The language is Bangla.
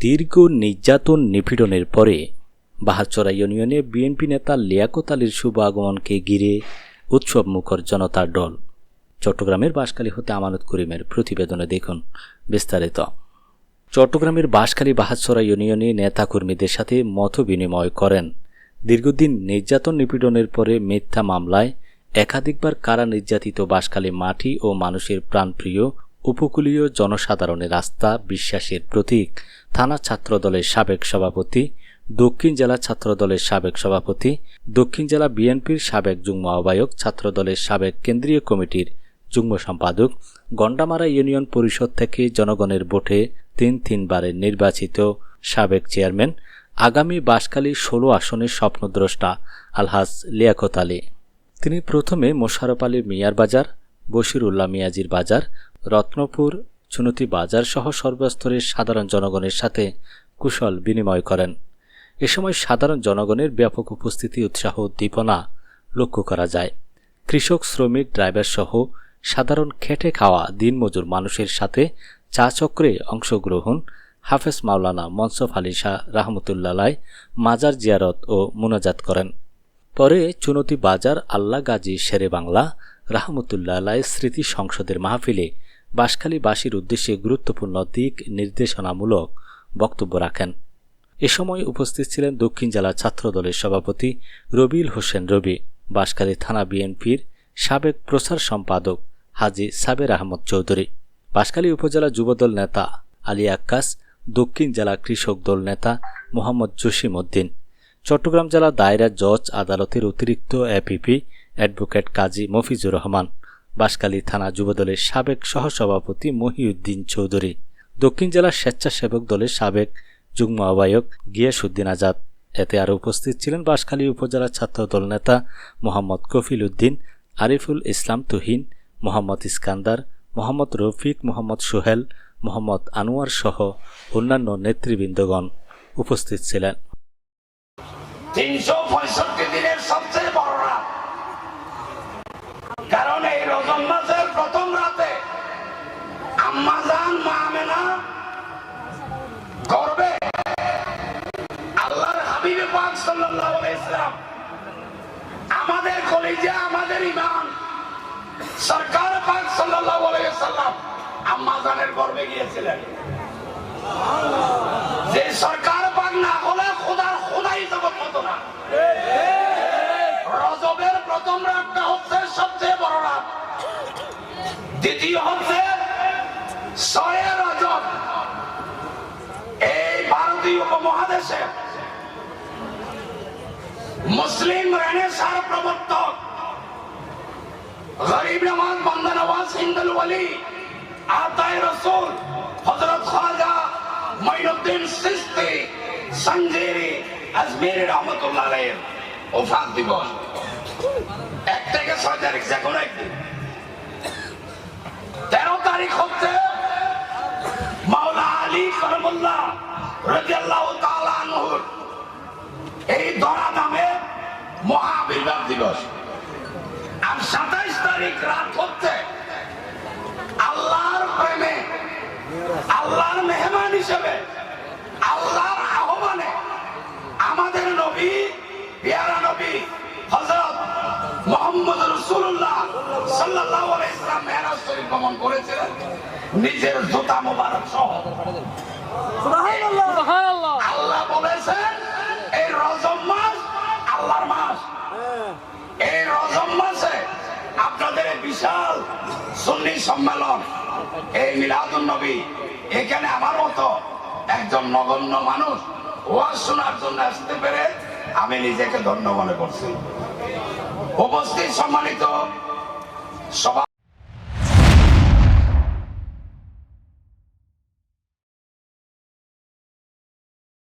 দীর্ঘ নির্যাতন নিপীড়নের পরে বাহারচরা ইউনিয়নে বিএনপি নেতা লিয়াকত আলীর শুভ আগমনকে ঘিরে উৎসব মুখর জনতার দল। চট্টগ্রামের বাঁশখালী হতে আমানত করিমের প্রতিবেদনে দেখুন বিস্তারিত। চট্টগ্রামের বাঁশখালী বাহারচরা ইউনিয়নে নেতাকর্মীদের সাথে মত বিনিময় করেন। দীর্ঘদিন নির্যাতন নিপীড়নের পরে মিথ্যা মামলায় একাধিকবার কারা নির্যাতিত বাঁশখালী মাটি ও মানুষের প্রাণপ্রিয় উপকূলীয় জনসাধারণের আস্থা বিশ্বাসের প্রতীক। থানা ছাত্রদলের সাবেক সভাপতি, দক্ষিণ জেলা ছাত্রদলের সাবেক সভাপতি, দক্ষিণ জেলা বিএনপির সাবেক যুগ্ম আহ্বায়ক, ছাত্রদলের সাবেক কেন্দ্রীয় কমিটির যুগ্ম সম্পাদক, গন্ডামারা ইউনিয়ন পরিষদ থেকে জনগণের ভোটে তিন তিনবারের নির্বাচিত সাবেক চেয়ারম্যান, আগামী বাঁশখালী ষোলো আসনের স্বপ্নদ্রষ্টা আলহাজ লিয়াকত আলী। তিনি প্রথমে মোশারফ আলী মিয়ার বাজার, বশিরুল্লাহ মিয়াজির বাজার রত্নপুর চুনতি বাজার সহ সর্বস্তরের সাধারণ জনগণের সাথে কুশল বিনিময় করেন। এ সময় সাধারণ জনগণের ব্যাপক উপস্থিতি, উৎসাহ উদ্দীপনা লক্ষ্য করা যায়। কৃষক, শ্রমিক, ড্রাইভার সহ সাধারণ খেটে খাওয়া দিনমজুর মানুষের সাথে চা চক্রে অংশগ্রহণ হাফেজ মাওলানা মনসফ আলী শাহ রাহমতুল্লাহ মাজার জিয়ারত ও মুনাজাত করেন। পরে চুনতি বাজার আল্লাহ গাজী শেরে বাংলা রাহমতুল্লাহ স্মৃতি সংসদের মাহফিলে বাঁশখালীবাসীর উদ্দেশ্যে গুরুত্বপূর্ণ দিক নির্দেশনামূলক বক্তব্য রাখেন। এ সময় উপস্থিত ছিলেন দক্ষিণ জেলা ছাত্রদলের সভাপতি রবিউল হোসেন রবি, বাঁশখালী থানা বিএনপির সাবেক প্রচার সম্পাদক হাজি সাবের আহমদ চৌধুরী, বাঁশখালী উপজেলা যুবদল নেতা আলী আক্কাস, দক্ষিণ জেলা কৃষক দল নেতা মোহাম্মদ জসিম উদ্দিন, চট্টগ্রাম জেলা দায়রা জজ আদালতের অতিরিক্ত এপিপি অ্যাডভোকেট কাজী মফিজুর রহমান বাঁশখালী থানা যুবদলের সাবেক সহসভাপতি মহিউদ্দিন চৌধুরী, দক্ষিণ জেলার স্বেচ্ছাসেবক দলের সাবেক যুগ্ম আহ্বায়ক গিয়াসুদ্দিন আজাদ। এতে আরও উপস্থিত ছিলেন বাঁশখালী উপজেলা ছাত্রদল নেতা মোহাম্মদ কফিল উদ্দিন, আরিফুল ইসলাম তুহিন, মোহাম্মদ ইস্কান্দার, মোহাম্মদ রফিক, মোহাম্মদ সোহেল, মোহাম্মদ আনোয়ার সহ অন্যান্য নেতৃবৃন্দগণ উপস্থিত ছিলেন। তিনশো পঁয়ষট্টি দিনের আম্মাজান মা আমেনা গর্বে আল্লাহর হাবিবে পাক সাল্লাল্লাহু আলাইহি ইসলাম আমাদের আমাদের ইমান সরকার পাক সাল্লাল্লাহু আলাইহি সাল্লাম আম্মাজানের গর্বে গিয়েছিলেন। যে সরকার পাক না হলে খোদার খোদাই জগৎ না। রজবের প্রথম রাতটা হচ্ছে সবচেয়ে বড় রাত। দ্বিতীয় হচ্ছে মুসলিম রেনেসার প্রবর্তক, গরিব নওয়াজ বান্দা নওয়াজ হিন্দুল ওয়ালি আতায় রসুল হজরত খাজা মঈনুদ্দিন সিস্তি সঞ্জেরি আজমেরি রহমতুল্লাহ আলাইহির ওফাত দিবস। এক থেকে ছয় তারিখ, যে কোনো একদিন। এই দরা নামে মহাবির্ভাব দিবস। আর সাতাইশ তারিখ রাত হচ্ছে আল্লাহর প্রেমে, আল্লাহর মেহমান হিসেবে, আল্লাহর আহ্বানে আমাদের নবী, পেয়ারা নবী, হযরত মোহাম্মদ রাসূলুল্লাহ সাল্লাল্লাহু আলাইহি ইসলাম মেরাজ শরীফ গমন করেছিলেন। নিজের জুতা মোবারক সহ আল্লাহ বলেছেন এই রজব মাস আল্লাহর মাস। এই রজব মাসে আপনাদের বিশাল সুন্নি সম্মেলন এই মিলাদুন নবী। এখানে আমার মতো একজন নগণ্য মানুষ ওয়াজ শোনার জন্য আসতে পেরে আমি নিজেকে ধন্য মনে করছি। উপস্থিত সম্মানিত সভা